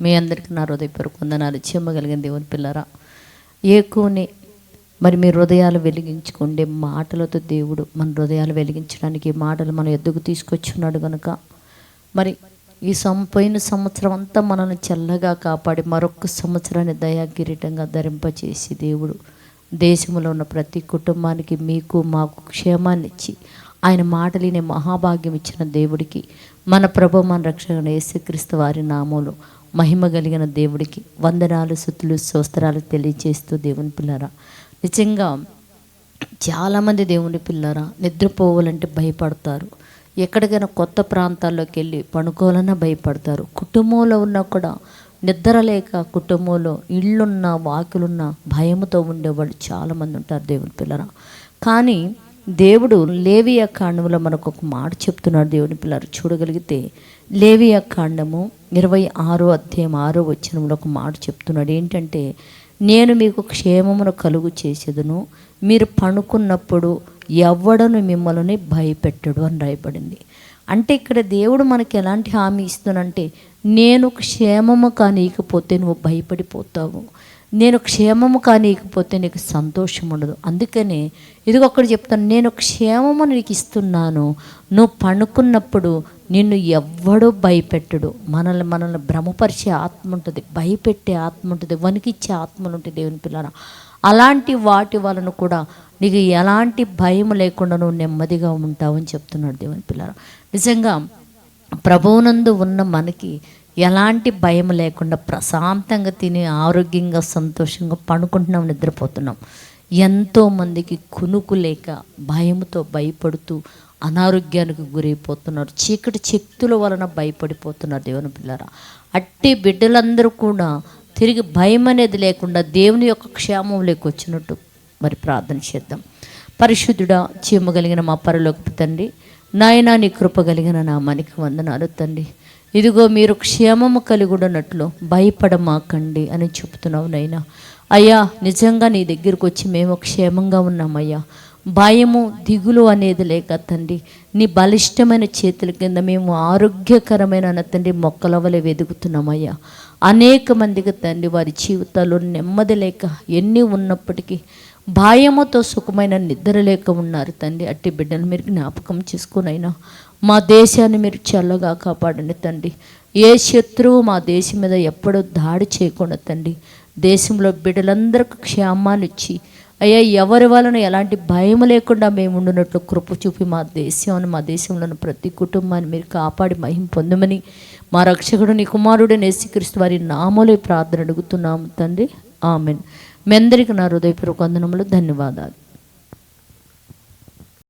మీ అందరికీ నా హృదయపూర్వక వందనాలు. చెమ్మగలిగిన దేవుని పిల్లరా ఏకోని మరి మీ హృదయాలు వెలిగించుకుండే. మాటలతో దేవుడు మన హృదయాలు వెలిగించడానికి మాటలు మన ఎద్దుకు తీసుకొచ్చున్నాడు కనుక మరి ఈ సంపైన సంవత్సరం అంతా మనల్ని చల్లగా కాపాడి మరొక సంవత్సరాన్ని దయాకిరీటంగా ధరింపచేసి దేవుడు దేశంలో ఉన్న ప్రతి కుటుంబానికి మీకు మాకు క్షేమాన్ని ఇచ్చి ఆయన మాటలిని మహాభాగ్యం ఇచ్చిన దేవుడికి మన ప్రభు మన రక్షణ యేసుక్రీస్తు వారి నామంలో మహిమ కలిగిన దేవుడికి వందనాలు శుతులు స్తోత్రాలు తెలియజేస్తూ దేవుని పిల్లరా. నిజంగా చాలామంది దేవుని పిల్లరా నిద్రపోవాలంటే భయపడతారు. ఎక్కడికైనా కొత్త ప్రాంతాల్లోకి వెళ్ళి పడుకోవాలన్నా భయపడతారు. కుటుంబంలో ఉన్నా కూడా నిద్ర లేక కుటుంబంలో ఇళ్ళున్న వాకులున్న భయముతో ఉండేవాళ్ళు చాలామంది ఉంటారు దేవుని పిల్లరా. కానీ దేవుడు లేవియ కాండములో మనకు ఒక మాట చెప్తున్నాడు దేవుని పిల్లలు చూడగలిగితే లేవియ కాండము ఇరవై ఆరో అధ్యాయం ఆరో వచ్చినంలో ఒక మాట చెప్తున్నాడు. ఏంటంటే నేను మీకు క్షేమమును కలుగు చేసేదను మీరు పనుకున్నప్పుడు ఎవ్వడను మిమ్మల్ని భయపెట్టడు అని రాయబడింది. అంటే ఇక్కడ దేవుడు మనకి ఎలాంటి హామీ ఇస్తున్నంటే నేను క్షేమము కానీయకపోతే నువ్వు భయపడిపోతావు. నేను క్షేమము కానీయకపోతే నీకు సంతోషం ఉండదు. అందుకనే ఇది ఒక్కడు చెప్తాను నేను క్షేమము నీకు ఇస్తున్నాను. నువ్వు పనుకున్నప్పుడు నిన్ను ఎవ్వడూ భయపెట్టడు. మనల్ని మనల్ని భ్రమపరిచే ఆత్మ ఉంటుంది. భయపెట్టే ఆత్మ ఉంటుంది. వణికిచ్చే ఆత్మలు ఉంటాయి దేవుని పిల్లల అలాంటి వాటి వలన కూడా నీకు ఎలాంటి భయం లేకుండా నువ్వు నెమ్మదిగా ఉంటావని చెప్తున్నాడు దేవుని పిల్లల నిజంగా ప్రభువునందు ఉన్న మనకి ఎలాంటి భయం లేకుండా ప్రశాంతంగా తిని ఆరోగ్యంగా సంతోషంగా పడుకుంటున్నాం నిద్రపోతున్నాం. ఎంతోమందికి కునుకు లేక భయంతో భయపడుతూ అనారోగ్యానికి గురైపోతున్నారు. చీకటి శక్తుల వలన భయపడిపోతున్నారు దేవుని పిల్లరా. అట్టి బిడ్డలందరూ కూడా తిరిగి భయం అనేది లేకుండా దేవుని యొక్క క్షేమం లేకొచ్చినట్టు మరి ప్రార్థన చేద్దాం. పరిశుద్ధుడా చీమ కలిగిన మా పరలోకి తండ్రి నాయనా నీ కృప కలిగిన నామానికి వందనాలు తండ్రి. ఇదిగో మీరు క్షేమము కలిగి ఉన్నట్లు భయపడమాకండి అని చెప్తున్నావు నైనా అయ్యా నిజంగా నీ దగ్గరికి వచ్చి మేము క్షేమంగా ఉన్నామయ్యా. భయము దిగులు అనేది లేక తండ్రి నీ బలిష్టమైన చేతుల కింద మేము ఆరోగ్యకరమైన అన్న తండ్రి మొక్కల వలె వెతుకుతున్నామయ్యా అనేక మందికి తండ్రి వారి జీవితాల్లో నెమ్మది లేక ఎన్ని ఉన్నప్పటికీ భయముతో సుఖమైన నిద్ర లేక ఉన్నారు తండ్రి. అట్టి బిడ్డను మీరు జ్ఞాపకం చేసుకునైనా మా దేశాన్ని మీరు చల్లగా కాపాడండి తండ్రి. ఏ శత్రువు మా దేశం మీద ఎప్పుడూ దాడి చేయకుండా తండ్రి దేశంలో బిడ్డలందరికీ క్షేమాన్నిచ్చి ఇచ్చి అయ్యా ఎవరి వలన ఎలాంటి భయం లేకుండా మేము ఉండునట్లు కృప చూపి మా దేశాన్ని మా దేశంలోని ప్రతి కుటుంబాన్ని మీరు కాపాడి మహిం పొందమని మా రక్షకుడు నీ కుమారుడు నేసిక్రీస్తు వారి నామలే ప్రార్థన అడుగుతున్నాము తండ్రి. ఆమెన్. మీ అందరికీ నా హృదయపూర్వక వందనములు ధన్యవాదాలు.